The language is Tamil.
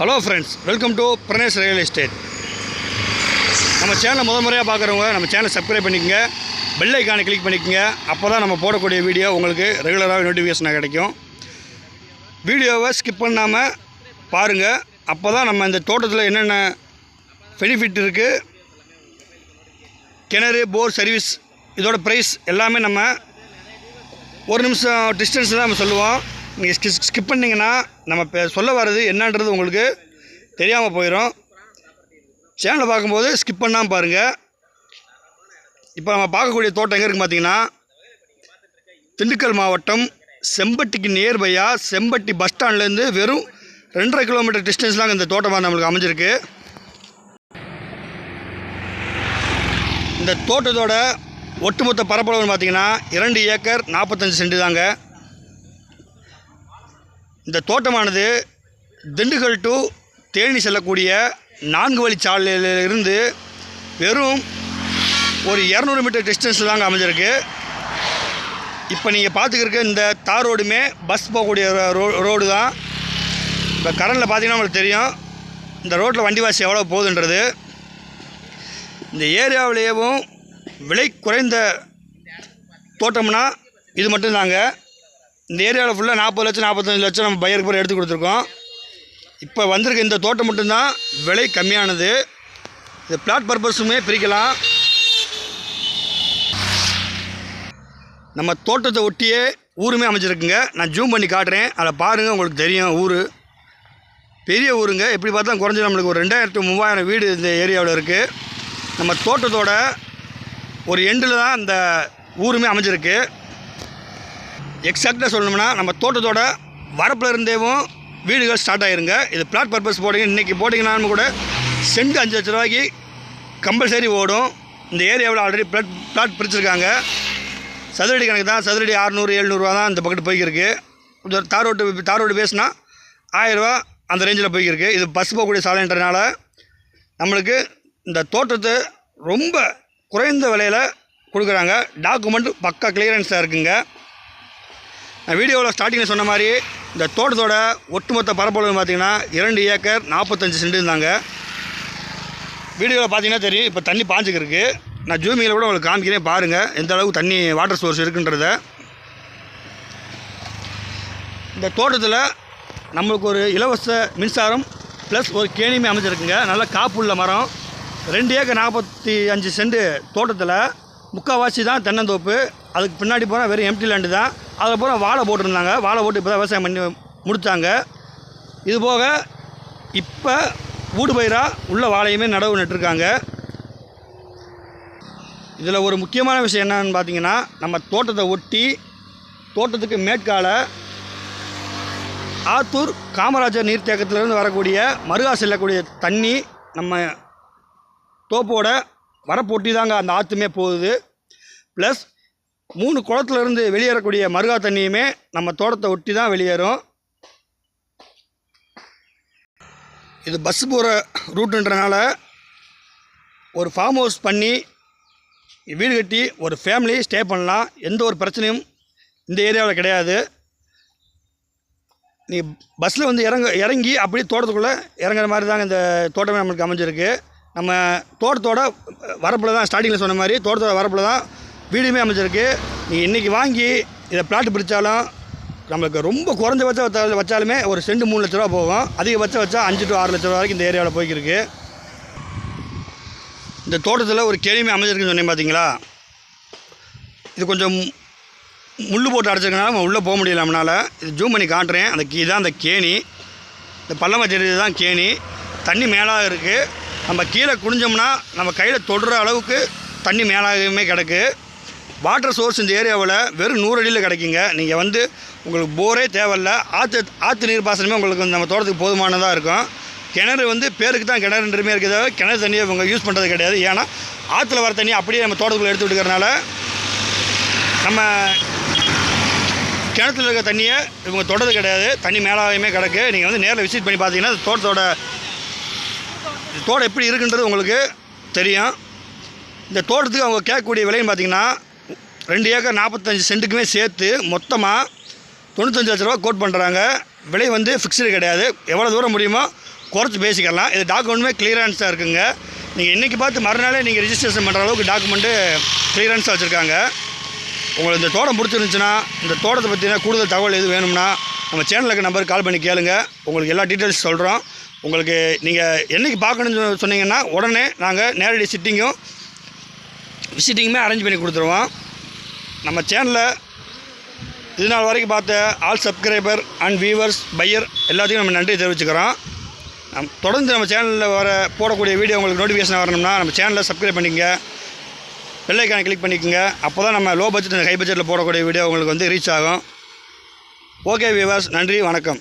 Hello friends welcome to Pranesh real estate நம்ம சேனலை முதல் முறையாக பார்க்குறவங்க நம்ம சேனலை சப்ஸ்கிரைப் பண்ணிக்கங்க. பெல் ஐக்கானை கிளிக் பண்ணிக்கங்க. அப்போ தான் நம்ம போடக்கூடிய வீடியோ உங்களுக்கு ரெகுலராக நோட்டிஃபிகேஷனாக கிடைக்கும். வீடியோவை ஸ்கிப் பண்ணாமல் பாருங்கள் அப்போ தான் நம்ம இந்த தோட்டத்தில் என்னென்ன பெனிஃபிட் இருக்குது கிணறு போர் சர்வீஸ் இதோட ப்ரைஸ் எல்லாமே நம்ம ஒரு நிமிஷம் டிஸ்டன்ஸ் தான் நம்ம சொல்லுவோம். நீங்கள் ஸ்கிப் ஸ்கிப் பண்ணிங்கன்னா நம்ம இப்போ சொல்ல வர்றது என்னன்றது உங்களுக்கு தெரியாமல் போயிடும் சேனலை பார்க்கும்போது ஸ்கிப் பண்ணாமல் பாருங்கள் இப்போ நம்ம பார்க்கக்கூடிய தோட்டம் எங்கே இருக்குது பார்த்தீங்கன்னா திண்டுக்கல் மாவட்டம் செம்பட்டிக்கு நியர்பையாக செம்பட்டி பஸ் ஸ்டாண்ட்லேருந்து வெறும் ரெண்டரை கிலோமீட்டர் டிஸ்டன்ஸ்லாம் இந்த தோட்டமாக நம்மளுக்கு அமைஞ்சிருக்கு. இந்த தோட்டத்தோட ஒட்டுமொத்த பரப்பளவுன்னு பார்த்தீங்கன்னா இரண்டு ஏக்கர் நாற்பத்தஞ்சு சென்ட் தாங்க இந்த தோட்டமானது திண்டுக்கல் டு தேனி செல்லக்கூடிய நான்கு வழிச்சாலையிலிருந்து வெறும் ஒரு இரநூறு மீட்டர் டிஸ்டன்ஸில் தாங்க அமைஞ்சிருக்கு. இப்போ நீங்கள் பார்த்துக்கிருக்க இந்த தார் ரோடுமே பஸ் போகக்கூடிய ரோ ரோடு தான். இப்போ கரண்டில் பார்த்தீங்கன்னா உங்களுக்கு தெரியும். இந்த ரோட்டில் வண்டி வாசி எவ்வளோ போகுதுன்றது. இந்த ஏரியாவிலேயும் விலை குறைந்த தோட்டம்னா இது மட்டும்தாங்க. இந்த ஏரியாவில் ஃபுல்லாக நாற்பது லட்சம் நாற்பத்தஞ்சு லட்சம் நம்ம பையருக்கு பேர் எடுத்து கொடுத்துருக்கோம். இப்போ வந்திருக்க இந்த தோட்டம் மட்டும்தான் விலை கம்மியானது. இது பிளாட் பர்பஸுமே பிரிக்கலாம். நம்ம தோட்டத்தை ஒட்டியே ஊருமே அமைஞ்சிருக்குங்க. நான் ஜூம் பண்ணி காட்டுறேன். அதை பாருங்கள் உங்களுக்கு தெரியும் ஊர். பெரிய ஊருங்க. எப்படி பார்த்தா குறைஞ்சி நம்மளுக்கு ஒரு ரெண்டாயிரத்து மூவாயிரம் வீடு இந்த ஏரியாவில் இருக்குது நம்ம தோட்டத்தோட ஒரு எண்டில் தான் இந்த ஊருமே அமைஞ்சிருக்கு. எக்ஸாக்டாக சொல்லணும்னா நம்ம தோட்டத்தோட வரப்பில் இருந்தேவும் வீடுகள் ஸ்டார்ட் ஆகிருங்க இது பிளாட் பர்பஸ் போட்டிங்க இன்றைக்கி போட்டிங்கன்னா கூட சென்ட் அஞ்சு லட்ச ரூபாய்க்கு கம்பல்சரி ஓடும். இந்த ஏரியாவில் ஆல்ரெடி பிளாட் பிளாட் பிரிச்சிருக்காங்க. சதுரடி கணக்கு தான். சதுரடி ஆறுநூறு எழுநூறுவா தான் இந்த பக்கத்து போய்க்கிருக்கு. கொஞ்சம் தார் ரோட்டு தார் ரோடு பேசுனா ஆயிரரூவா அந்த ரேஞ்சில் போய்க்கிருக்கு. இது பஸ் போகக்கூடிய சாலைன்றனால நம்மளுக்கு இந்த தோட்டத்தை ரொம்ப குறைந்த விலையில் கொடுக்குறாங்க. டாக்குமெண்ட் பக்கா கிளியரன்ஸாக இருக்குங்க. வீடியோவில் ஸ்டார்டிங்கில் சொன்ன மாதிரி இந்த தோட்டத்தோட ஒட்டுமொத்த பரப்பளவு பார்த்திங்கன்னா இரண்டு ஏக்கர் நாற்பத்தஞ்சு சென்ட் இருந்தாங்க. வீடியோவில் பார்த்தீங்கன்னா தெரியும் இப்போ தண்ணி பாஞ்சுக்கிருக்கு. நான் ஜூமிங்கில் கூட உங்களுக்கு காமிக்கிறேன் பாருங்கள் எந்த அளவுக்கு தண்ணி வாட்டர் சோர்ஸ் இருக்குன்றத. இந்த தோட்டத்தில் நம்மளுக்கு ஒரு இலவச மின்சாரம் ப்ளஸ் ஒரு கேணியுமே அமைஞ்சிருக்குங்க. நல்ல காப்புள்ள மரம். ரெண்டு ஏக்கர் நாற்பத்தி அஞ்சு சென்ட் தோட்டத்தில். முக்கால்வாசி தான் தென்னந்தோப்பு. அதுக்கு பின்னாடி போனால் வெறும் எம்டி லேண்டு தான். அதில் பூரா வாழை போட்டிருந்தாங்க. வாழை போட்டு இப்போ தான் விவசாயம் பண்ணி முடித்தாங்க இது போக இப்போ ஊடு பயிராக உள்ள வாழையுமே நடவு நட்டுருக்காங்க. இதில் ஒரு முக்கியமான விஷயம் என்னன்னு பார்த்தீங்கன்னா நம்ம தோட்டத்தை ஒட்டி தோட்டத்துக்கு மேற்கால ஆத்தூர் காமராஜர் நீர்த்தேக்கத்திலேருந்து வரக்கூடிய மருகா செல்லக்கூடிய தண்ணி நம்ம தோப்போட வரப்பொட்டி தாங்க அந்த ஆற்றுமே போகுது. ப்ளஸ் மூணு குளத்துலேருந்து வெளியேறக்கூடிய மருகா தண்ணியுமே நம்ம தோட்டத்தை ஒட்டி தான் வெளியேறும். இது பஸ் போகிற ரூட்டுன்றனால ஒரு ஃபார்ம் ஹவுஸ் பண்ணி வீடு கட்டி ஒரு ஃபேமிலி ஸ்டே பண்ணலாம். எந்த ஒரு பிரச்சனையும் இந்த ஏரியாவில் கிடையாது. நீ பஸ்ஸில் வந்து இறங்க இறங்கி அப்படியே தோட்டத்துக்குள்ளே இறங்குற மாதிரி தாங்க இந்த தோட்டமே நம்மளுக்கு அமைஞ்சிருக்கு. நம்ம தோட்டத்தோட வரப்பில் தான் ஸ்டார்டிங்கில் சொன்ன மாதிரி தோட்டத்தோட வரப்பில் தான் வீடுமே அமைஞ்சிருக்கு. நீ இன்றைக்கி வாங்கி இதை பிளாட் பிரித்தாலும் நம்மளுக்கு ரொம்ப குறைஞ்சபட்சம் வச்சா வச்சாலுமே ஒரு செண்டு மூணு லட்ச ரூபா போகும். அதிகபட்சம் வச்சா அஞ்சு டு ஆறு லட்ச ரூபா வரைக்கும் இந்த ஏரியாவில் போய்க்கிருக்கு. இந்த தோட்டத்தில் ஒரு கேணியுமே அமைஞ்சிருக்குன்னு சொன்னேன் பார்த்தீங்களா இது கொஞ்சம் முள் போட்டு அடைச்சிருக்கனால நம்ம உள்ளே போக முடியல நம்மளால் இது ஜூம் பண்ணி காட்டுறேன். அந்த கீ தான் அந்த கேணி. இந்த பள்ளமாக தெரியுது தான் கேணி. தண்ணி மேலாக இருக்குது நம்ம கீழே குனிஞ்சோம்னா நம்ம கையில் தொடுற அளவுக்கு தண்ணி மேலாகவே கிடக்கு. வாட்டர் சோர்ஸ் இந்த ஏரியாவில் வெறும் நூறு அடியில் கிடைக்குங்க. நீங்கள் வந்து உங்களுக்கு போரே தேவையில்ல. ஆற்று ஆற்று நீர் பாசனமே உங்களுக்கு நம்ம தோட்டத்துக்கு போதுமானதாக இருக்கும். கிணறு வந்து பேருக்கு தான் கிணறுன்றமே இருக்கிறத கிணறு தண்ணியை இவங்க யூஸ் பண்ணுறது கிடையாது. ஏன்னா ஆற்றுல வர தண்ணி அப்படியே நம்ம தோட்டத்துக்குள்ளே எடுத்து விட்டுக்கிறனால நம்ம கிணத்துல இருக்க தண்ணியை இவங்க தொடது கிடையாது. தண்ணி மேலாகவே கிடக்கு. நீங்கள் வந்து நேரில் விசிட் பண்ணி பார்த்தீங்கன்னா தோட்டத்தோட இந்த தோட்டம் எப்படி இருக்குன்றது உங்களுக்கு தெரியும். இந்த தோட்டத்துக்கு அவங்க கேட்கக்கூடிய விலைன்னு பார்த்தீங்கன்னா ரெண்டு ஏக்கர் நாற்பத்தஞ்சு சென்ட்டுக்குமே சேர்த்து மொத்தமாக தொண்ணூத்தஞ்சு லட்ச ரூபா கோட் பண்ணுறாங்க விலை வந்து ஃபிக்ஸ்டு கிடையாது. எவ்வளோ தூரம் முடியுமோ குறைச்சி பேசிக்கலாம். இது டாக்குமெண்ட்டுமே கிளியரன்ஸாக இருக்குங்க. நீங்கள் இன்றைக்கி பார்த்து மறுநாளே நீங்கள் ரிஜிஸ்ட்ரேஷன் பண்ணுற அளவுக்கு டாக்குமெண்ட்டு கிளியரன்ஸாக வச்சுருக்காங்க. உங்களுக்கு இந்த தோட்டம் பிடிச்சிருந்துச்சுன்னா இந்த தோட்டத்தை பற்றின கூடுதல் தகவல் எது வேணும்னா நம்ம சேனலுக்கு நம்பருக்கு கால் பண்ணி கேளுங்க. உங்களுக்கு எல்லா டீட்டெயில்ஸ் சொல்கிறோம் உங்களுக்கு நீங்கள் என்னைக்கு பார்க்கணும்னு சொன்னீங்கன்னா உடனே நாங்கள் நேரடி சிட்டிங்கும் விசிட்டிங்குமே அரேஞ்ச் பண்ணி கொடுத்துருவோம். நம்ம சேனலை இது நாள் வரைக்கும் பார்த்த all subscriber and viewers buyer எல்லாத்துக்கும் நம்ம நன்றி தெரிவிச்சுக்கிறோம். நம் தொடர்ந்து நம்ம சேனலில் வர போடக்கூடிய வீடியோ உங்களுக்கு நோட்டிஃபிகேஷன் வரணும்னா நம்ம சேனலை சப்ஸ்கிரைப் பண்ணிக்கங்க. பெல்லைக்கான கிளிக் பண்ணிக்கோங்க. அப்போ தான் நம்ம லோ பட்ஜெட் ஹை பட்ஜெட்டில் போடக்கூடிய வீடியோ உங்களுக்கு வந்து ரீச் ஆகும். ஓகே வியூவர்ஸ் நன்றி வணக்கம்.